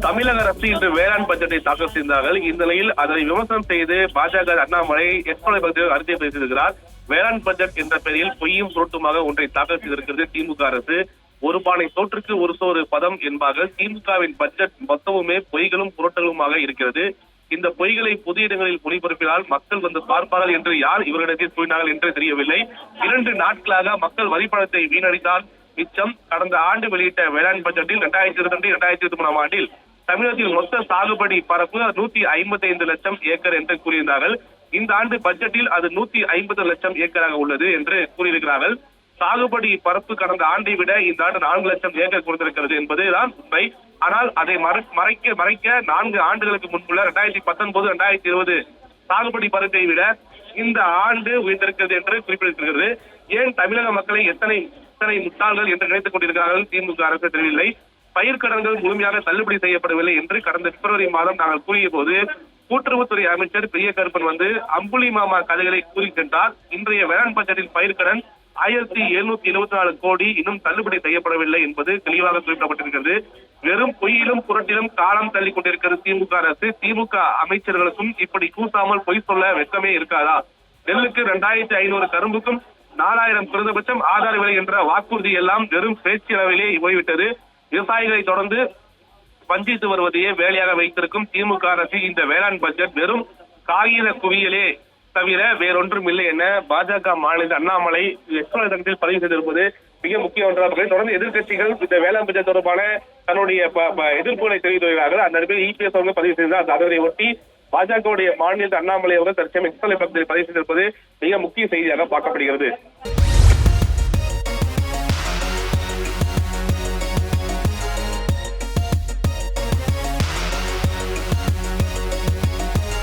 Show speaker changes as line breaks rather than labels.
தமிழக அரசு இன்று வேளாண் பட்ஜெட்டை தாக்கல் செய்தார்கள். இந்த நிலையில் அதனை விமர்சனம் செய்து பாஜக அண்ணாமலை எக்ஸ்போலை பகுதியில் அறிக்கை பேசியிருக்கிறார். வேளாண் பட்ஜெட் என்ற பெயரில் பொய்யும் புரட்டுமாக ஒன்றை தாக்கல் செய்திருக்கிறது திமுக அரசு. ஒரு பானை சோற்றுக்கு ஒரு சோறு பதம் என்பார்கள். திமுகவின் பட்ஜெட் மொத்தமுமே பொய்களும் புரட்டலுமாக இருக்கிறது. இந்த பொய்களை பொது இடங்களில் ஒளிபரப்பினால் மக்கள் வந்து பார்ப்பார்கள் என்று யார் இவரிடத்தில் கூறினார்கள் என்று தெரியவில்லை. இரண்டு நாட்களாக மக்கள் வரிப்பணத்தை வீணடித்தால் மிச்சம் கடந்த ஆண்டு வெளியிட்ட வேளாண் பட்ஜெட்டில் இரண்டாயிரத்தி இருபத்தி ரெண்டு இரண்டாயிரத்தி இருபத்தி மூணாம் ஆண்டில் தமிழகத்தில் மொத்த சாகுபடி பரப்பு நூத்தி ஐம்பத்தி ஐந்து லட்சம் ஏக்கர் என்று கூறியிருந்தார்கள். இந்த ஆண்டு பட்ஜெட்டில் அது நூத்தி ஐம்பது லட்சம் ஏக்கராக உள்ளது என்று கூறியிருக்கிறார்கள். சாகுபடி பரப்பு கடந்த ஆண்டை விட இந்த ஆண்டு நான்கு லட்சம் ஏக்கர் கொடுத்திருக்கிறது என்பதுதான் உண்மை. ஆனால் அதை மறைக்க மறைக்க நான்கு ஆண்டுகளுக்கு முன்புள்ள ரெண்டாயிரத்தி பத்தொன்பது ரெண்டாயிரத்தி இருபது சாகுபடி பருப்பை விட இந்த ஆண்டு உயர்ந்திருக்கிறது என்று குறிப்பிட்டிருக்கிறது. ஏன் தமிழக மக்களை எத்தனை எத்தனை முட்டாள்கள் என்று நினைத்துக் கொண்டிருக்கிறார்கள்? திமுக அரசு தெரியவில்லை. பயிர்க்கடன்கள் முழுமையாக தள்ளுபடி செய்யப்படவில்லை என்று கடந்த பிப்ரவரி மாதம் நாங்கள் கூறிய போது கூட்டுறவுத்துறை அமைச்சர் பெரிய கருப்பன் வந்து அம்புலி மாமா கதைகளை கூறி சென்றார். இன்றைய வேளாண் பட்ஜெட்டில் பயிர்க்கடன் ஆயிரத்தி எழுநூத்தி எழுபத்தி நாலு கோடி. இன்னும் தள்ளுபடி செய்யப்படவில்லை என்பது தெளிவாக குறிப்பிடப்பட்டிருக்கிறது. வெறும் பொய்யிலும் புரட்டிலும் காலம் தள்ளி கொண்டிருக்கிறது திமுக அரசு. திமுக அமைச்சர்களுக்கும் இப்படி கூசாமல் பொய் சொல்ல வெட்கமே இருக்காதா? நெல்லுக்கு இரண்டாயிரத்தி ஐநூறு கரும்புக்கும் நாலாயிரம் குறைந்தபட்சம் ஆதார விலை என்ற வாக்குறுதி எல்லாம் வெறும் பேச்சளவிலே போய்விட்டது. விவசாயிகளை தொடர்ந்து வஞ்சித்து வருவதையே வேலையாக வைத்திருக்கும் திமுக அரசு இந்த வேளாண் பட்ஜெட் வெறும் காகித குவியலே தவிர வேறொன்றும் இல்லை என பாஜக மாநில அண்ணாமலை எக்ஸ்பிரத்தில் பதிவு செய்திருப்பது மிக முக்கிய ஒன்றாக தொடர்ந்து எதிர்க்கட்சிகள் இந்த வேளாண் பட்ஜெட் தொடர்பான தன்னுடைய எதிர்ப்புகளை தெரிவித்து வருகிறார்கள். அந்த நிலையில் இபிஎஸ் அவர்கள் பதிவு செய்தார். அதனை ஒட்டி பாஜகவுடைய மாநில அண்ணாமலை அவர்கள் தற்சமயம் எக்ஸ்பிரஸ் பகுதியில் பதிவு செய்திருப்பது மிக முக்கிய செய்தியாக பார்க்கப்படுகிறது.